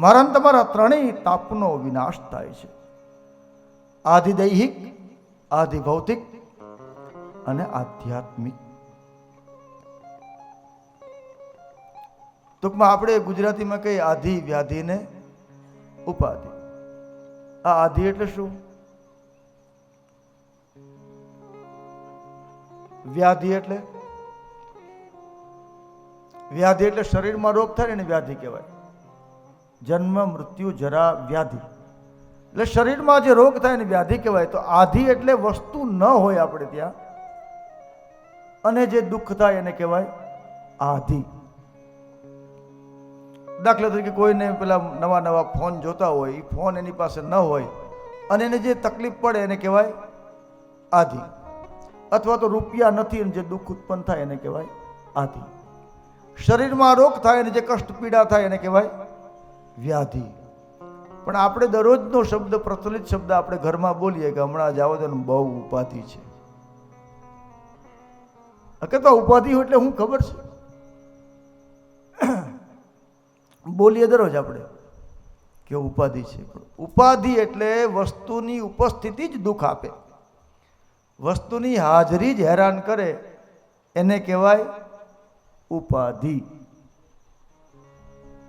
મારા તમારા ત્રણેય તાપનો વિનાશ થાય છે. આધિદૈહિક, આધિભૌતિક અને આધ્યાત્મિક. ટૂંકમાં આપણે ગુજરાતીમાં કહીએ આધિ વ્યાધિને ઉપાધિ. આ આધિ એટલે શું? વ્યાધિ એટલે? વ્યાધિ એટલે શરીરમાં રોગ થાય ને વ્યાધિ કહેવાય. જન્મ, મૃત્યુ, જરા, વ્યાધિ. એટલે શરીરમાં જે રોગ થાય એને વ્યાધિ કહેવાય, તો આધિ એટલે વસ્તુ ન હોય આપણે ત્યાં. અને જે દુઃખ થાય એને કહેવાય આધિ. દાખલા તરીકે કોઈને પેલા નવા નવા ફોન જોતા હોય એ ફોન એની પાસે ન હોય, અને એને જે તકલીફ પડે એને કહેવાય આધિ. અથવા તો રૂપિયા નથી અને જે દુઃખ ઉત્પન્ન થાય એને કહેવાય આધિ. શરીરમાં રોગ થાય અને જે કષ્ટ પીડા થાય એને કહેવાય વ્યાધિ. પણ આપણે દરરોજનો શબ્દ, પ્રચલિત શબ્દ આપણે ઘરમાં બોલીએ કે હમણાં જાઓ તો બહુ ઉપાધિ છે. અકેતા ઉપાધિ એટલે હું ખબર છે? બોલીએ દરરોજ આપણે કે ઉપાધિ છે. ઉપાધિ એટલે વસ્તુની ઉપસ્થિતિ જ દુઃખ આપે. વસ્તુની હાજરી જ હેરાન કરે. એને કહેવાય ઉપાધિ.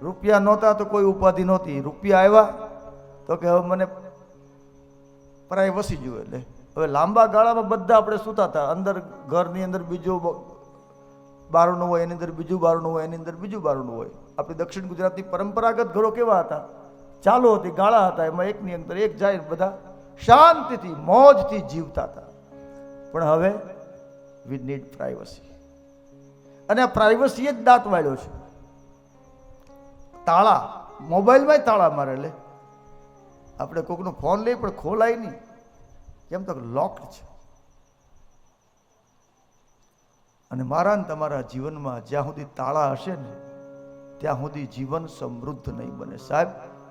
રૂપિયા નહોતા તો કોઈ ઉપાધિ નહોતી. રૂપિયા આવ્યા તો કે હવે મને પરાય વસી ગયું એટલે. હવે લાંબા ગાળામાં બધા આપણે સૂતા હતા અંદર ઘરની અંદર બીજું બારણું હોય, એની અંદર બીજું બારણું હોય, એની અંદર બીજું બારણું હોય. આપણી દક્ષિણ ગુજરાતની પરંપરાગત ઘરો કેવા હતા? ચાલુ હતી, ગાળા હતા. એમાં એકની અંદર એક જાય બધા શાંતિથી, મોજથી જીવતા હતા. પણ હવે વી નીડ પ્રાઇવસી અને આ પ્રાઇવસી જ દાંત વાળ્યો છે. તાળા, મોબાઈલમાંય તાળા મારે લે. આપણે કોકનો ફોન લઈએ પણ ખોલાય નહીં. કેમ તો લોકડ છે. અને મારા ને તમારા જીવનમાં જ્યાં સુધી તાળા હશે ને, ત્યાં સુધી જીવન સમૃદ્ધ નહીં બને. સાહેબ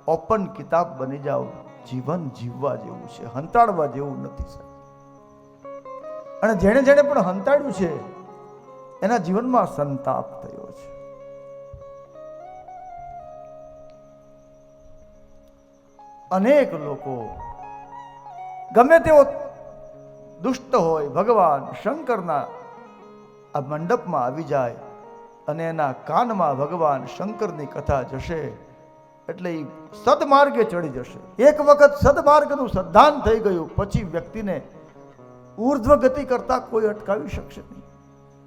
ઓપન કિતાબ બની જાઓ. જીવન જીવવા જેવું છે. હંતાડવા જેવું નથી, સાહેબ. અને જેણે જેણે પણ હંતાડ્યું છે, એના જીવનમાં સંતાપ થયો છે. અનેક લોકો. ગમે તેવો દુષ્ટ હોય, ભગવાન શંકરના આ મંડપમાં આવી જાય અને એના કાનમાં ભગવાન શંકરની કથા જશે, એટલે એ સદમાર્ગે ચડી જશે. એક વખત સદમાર્ગનું સદ્ધાન થઈ ગયું, પછી વ્યક્તિને ઉર્ધ્વ ગતિ કરતા કોઈ અટકાવી શકશે નહીં.